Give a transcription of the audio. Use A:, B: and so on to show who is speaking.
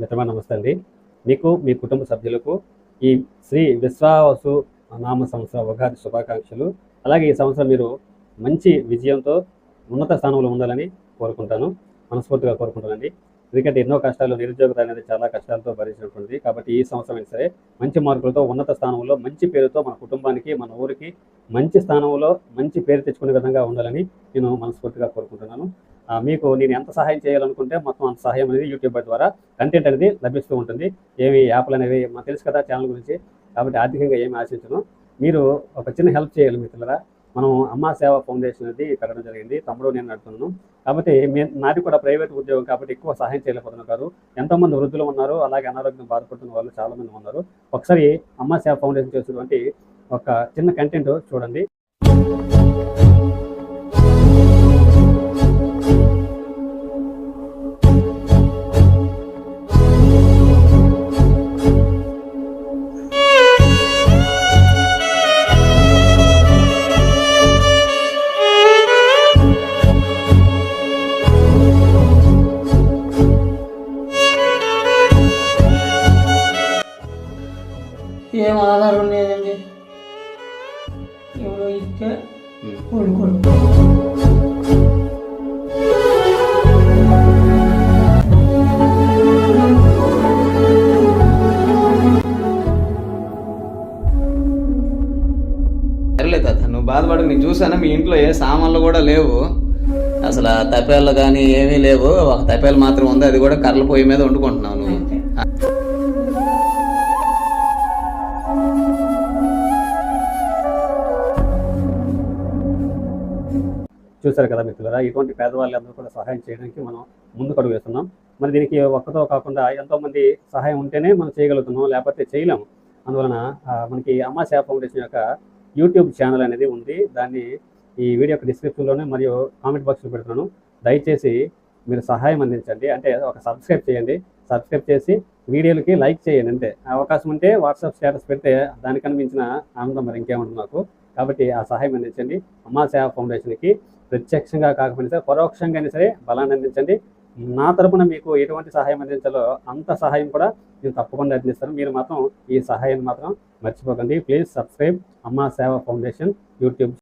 A: మిత్రమా నమస్తే అండి. మీకు మీ కుటుంబ సభ్యులకు ఈ శ్రీ విశ్వావసు నామ సంవత్సర ఉగాది శుభాకాంక్షలు. అలాగే ఈ సంవత్సరం మీరు మంచి విజయంతో ఉన్నత స్థానంలో ఉండాలని కోరుకుంటాను. మనస్ఫూర్తిగా కోరుకుంటానండి ఎందుకంటే ఎన్నో కష్టాలు నిరుద్యోగత అనేది చాలా కష్టాలతో భరించినటువంటిది. కాబట్టి ఈ సంవత్సరం అయినా సరే మంచి మార్కులతో ఉన్నత స్థానంలో మంచి పేరుతో మన కుటుంబానికి మన ఊరికి మంచి స్థానంలో మంచి పేరు తెచ్చుకునే విధంగా ఉండాలని నేను మనస్ఫూర్తిగా కోరుకుంటున్నాను. మీకు నేను ఎంత సహాయం చేయాలనుకుంటే మొత్తం అంత సహాయం అనేది యూట్యూబ్ ద్వారా కంటెంట్ అనేది లభిస్తూ ఉంటుంది. ఏమి యాప్లు అనేవి మాకు తెలుసు కదా ఛానల్ గురించి. కాబట్టి ఆర్థికంగా ఏమి ఆశించను. మీరు ఒక చిన్న హెల్ప్ చేయాలి మిత్రులరా. మనం అమ్మా సేవ ఫౌండేషన్ అనేది పెట్టడం జరిగింది. తమ్ముడు నేను నడుతున్నాను కాబట్టి మే- నాది కూడా ప్రైవేట్ ఉద్యోగం కాబట్టి ఎక్కువ సహాయం చేయలేకపోతున్నారు ఎంతోమంది వృద్ధులు ఉన్నారు. అలాగే అనారోగ్యం బాధపడుతున్న వాళ్ళు చాలామంది ఉన్నారు. ఒకసారి అమ్మా సేవ ఫౌండేషన్ చేసినటువంటి ఒక చిన్న కంటెంట్ చూడండి.
B: ఏం ఆధారం లేదండి. ఎవరో ఇస్తే కొనుక్కోరు.
C: సరేలే తాత నువ్వు బాధపడు నేను చూసాను మీ ఇంట్లో ఏ సామాన్లు కూడా లేవు. అసలు ఆ తపేళ్ళు కానీ ఏమీ లేవు. ఒక తపేలు మాత్రం ఉంది అది కూడా కర్రల పొయ్యి మీద వండుకుంటున్నావు నువ్వు.
A: చూశారు కదా మిత్రులరా? ఇటువంటి పేదవాళ్ళందరూ కూడా సహాయం చేయడానికి మనం ముందుకు అడుగు వేస్తున్నాం. మరి దీనికి ఒక్కతో కాకుండా ఎంతోమంది సహాయం ఉంటేనే మనం చేయగలుగుతున్నాం లేకపోతే చేయలేము అందువలన మనకి అమ్మా సేవ ఫౌండేషన్ యొక్క యూట్యూబ్ ఛానల్ అనేది ఉంది. దాన్ని ఈ వీడియో యొక్క డిస్క్రిప్షన్లోనే మరియు కామెంట్ బాక్స్లో పెడుతున్నాను. దయచేసి మీరు సహాయం అందించండి. అంటే ఒక సబ్స్క్రైబ్ చేయండి. సబ్స్క్రైబ్ చేసి వీడియోలకి లైక్ చేయండి అంతే. అవకాశం ఉంటే వాట్సాప్ స్టేటస్ పెడితే దానికనిపించిన మించిన ఆనందం మరి ఇంకేముంటుంది నాకు కాబట్టి ఆ సహాయం అందించండి. అమ్మా సేవ ఫౌండేషన్కి ప్రత్యక్షంగా కాకపోయినా సరే పరోక్షంగా అయినా సరే బలాన్ని అందించండి. నా తరపున మీకు ఎటువంటి సహాయం అందించాలో అంత సహాయం కూడా నేను తప్పకుండా అందిస్తాను. మీరు మాత్రం ఈ సహాయాన్ని మాత్రం మర్చిపోకండి. ప్లీజ్ సబ్స్క్రైబ్ అమ్మా సేవ ఫౌండేషన్ యూట్యూబ్